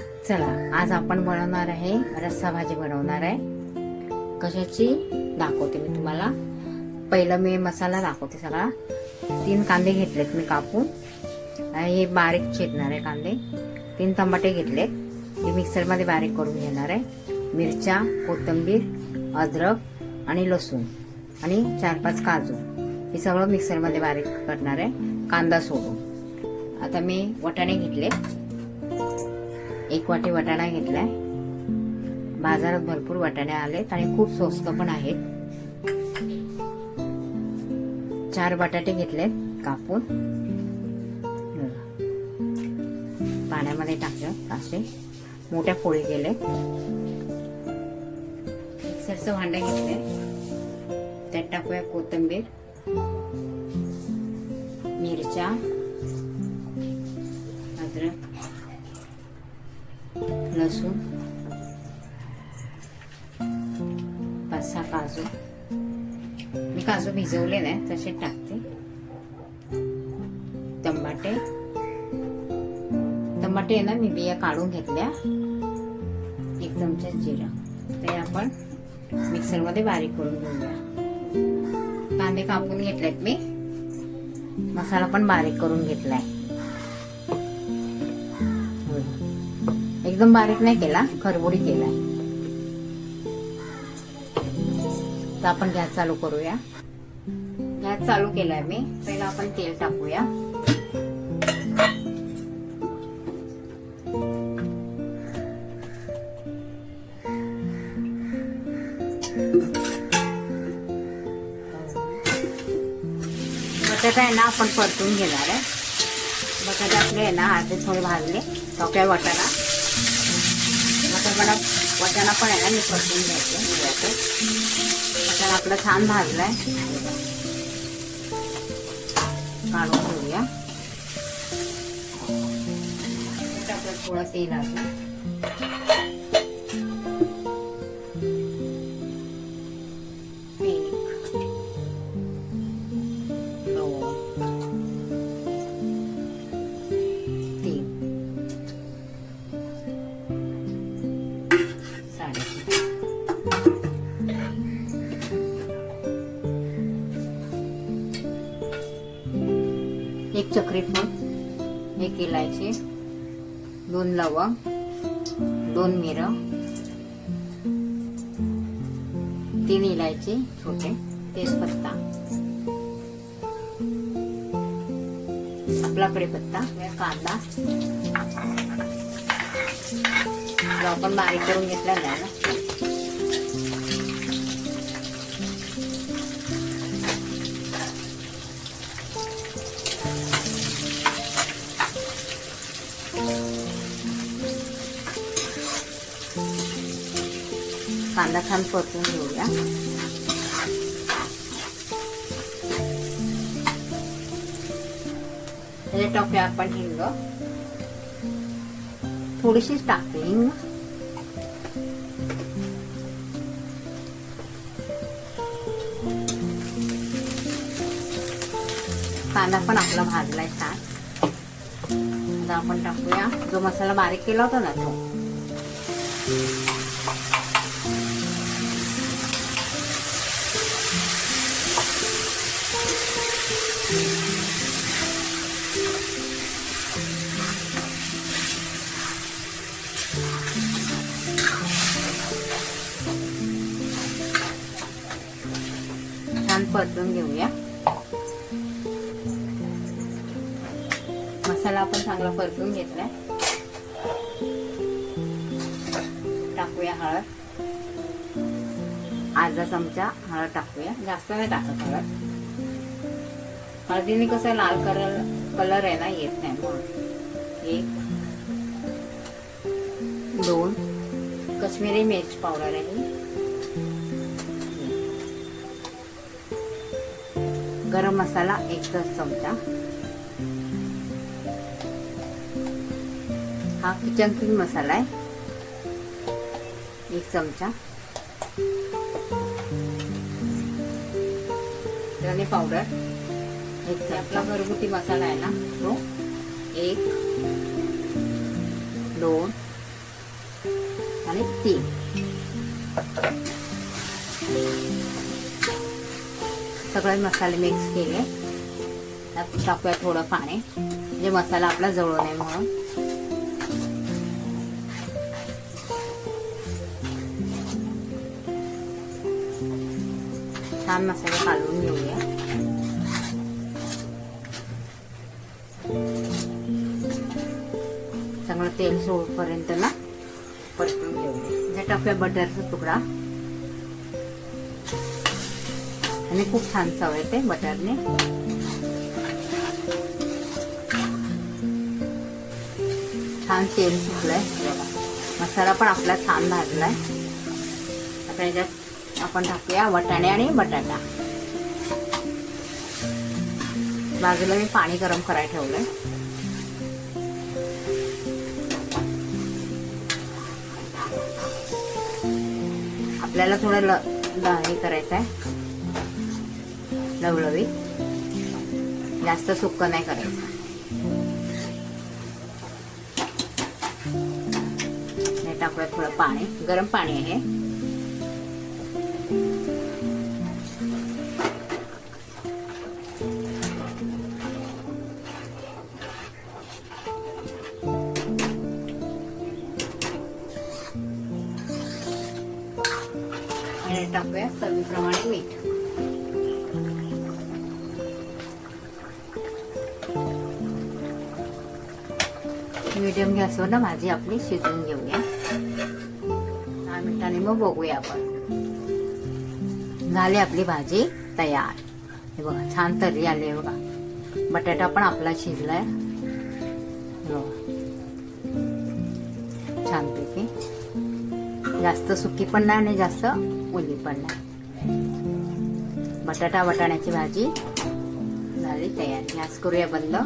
चला आज आपण बनवणार आहे रस्सा भाजी बनवणार आहे. कशाची? दाखवते मी तुम्हाला. पहिलं मी मसाला दाखवते सगळा. तीन कांदे घेतलेत मी कापून. आणि हे बारीक छेदणार आहे कांदे. तीन टमाटे घेतलेत. हे मिक्सरमध्ये बारीक करून घेणार आहे. मिरच्या कोथिंबीर अद्रक आणि लसूण आणि चार पाच काजू. हे सगळं मिक्सरमध्ये बारीक करणार आहे. कांदा सोडून. आता मी वटाणे घेतले एक वाटी वाटाणा घेतलाय. बाजारात भरपूर वाटाणे आलेत आणि खूप स्वस्त पण आहेत. चार बटाटे घेतलेत कापून. पाण्यामध्ये टाकलं असे. मोठ्या पोळी केले मिक्सरचं भांडं घेतले त्यात टाकूया कोथिंबीर मिरच्या अद्रक. लसूण पाच सहा काजू. मी काजू भिजवले नाही तसे टाकते. टमाटे. टमाटे आहे ना मी बिया काढून घेतल्या. एक चमचा जिरा. ते आपण मिक्सरमध्ये बारीक करून घेऊया. कांदे कापून घेतलेत मी. मसाला पण बारीक करून घेतलाय. एकदम बारीक नाही केला खरबुडी केलाय. तर आपण गॅस चालू करूया. गॅस चालू केलाय मी. पहिला आपण तेल टाकूया. बटाटा आहे ना आपण परतून घेणार आहे. बटाटा आपले आहे ना अर्धे थोडे भाजले. टोक्या वाटाणा वाटाणा वटाणा पण आहे ना मी परतून घ्यायचे. वटाणा आपला छान भाजलाय. काढून घेऊया. आपलं थोडं तेल असं साडेतीन एक चक्री एक इलायची दोन लवंग दोन मिरं तीन इलायची छोटे तेजपत्ता. आपला कढीपत्ता कांदा. जो आपण बारीक करून घेतलेला आहे ना. कांदा छान परतून घेऊया. त्याच्यात टाकूया आपण हिंग. थोडीशीच टाकते हिंग. कांदा पण आपला भाजलाय छान. आता आपण टाकूया. जो मसाला बारीक केला होता ना तो. छान परतून घेऊया. मसाला आपण चांगला परतून घेतलाय. टाकूया हळद. अर्धा चमचा हळद टाकूया. जास्त नाही टाकत हळद. हळदीने कसं लाल कलर कलर आहे ना येत नाही मग एक दोन. कश्मीरी मिर्च पावडर आहे गरम मसाला एक चमचा. हा किचन किंग मसाला आहे एक चमचा धने पावडर एक आपला घरगुती मसाला आहे ना तो एक दोन आणि तीन सगळे मसाले मिक्स केले टाकूया थोडं पाणी म्हणजे मसाला आपला जळू नये म्हणून छान मसाला काढून घेऊया. चांगलं तेल सोडपर्यंत ना परतून घेऊया. म्हणजे जे टाकूया बटरचा तुकडा. आणि खूप छान चव येते बटरने. छान तेल सुटलंय. बघा मसाला पण आपला छान भाजलाय. आता याच्यात आपण टाकूया वटाणे आणि बटाटा. बाजूला मी पाणी गरम करायला ठेवलंय. आपल्याला थोडं ल ल- हे करायचं आहे लवलवीत जास्त सुक्क नाही करायचं. टाकूया थोडं पाणी. गरम पाणी आहे. टाकूया चवीप्रमाणे मीठ. मीडियम गॅसवर ना भाजी आपली शिजवून घेऊया. दहा मिनिटांनी मग बघूया आपण. झाली आपली भाजी तयार. हे बघा छान तरी आली आहे बघा. बटाटा पण आपला शिजलाय. हे. बघा. छानपैकी. जास्त सुकी पण नाही आणि जास्त ओली पडणार. बटाटा वटाण्याची भाजी. झाली तयार. गॅस करूया बंद.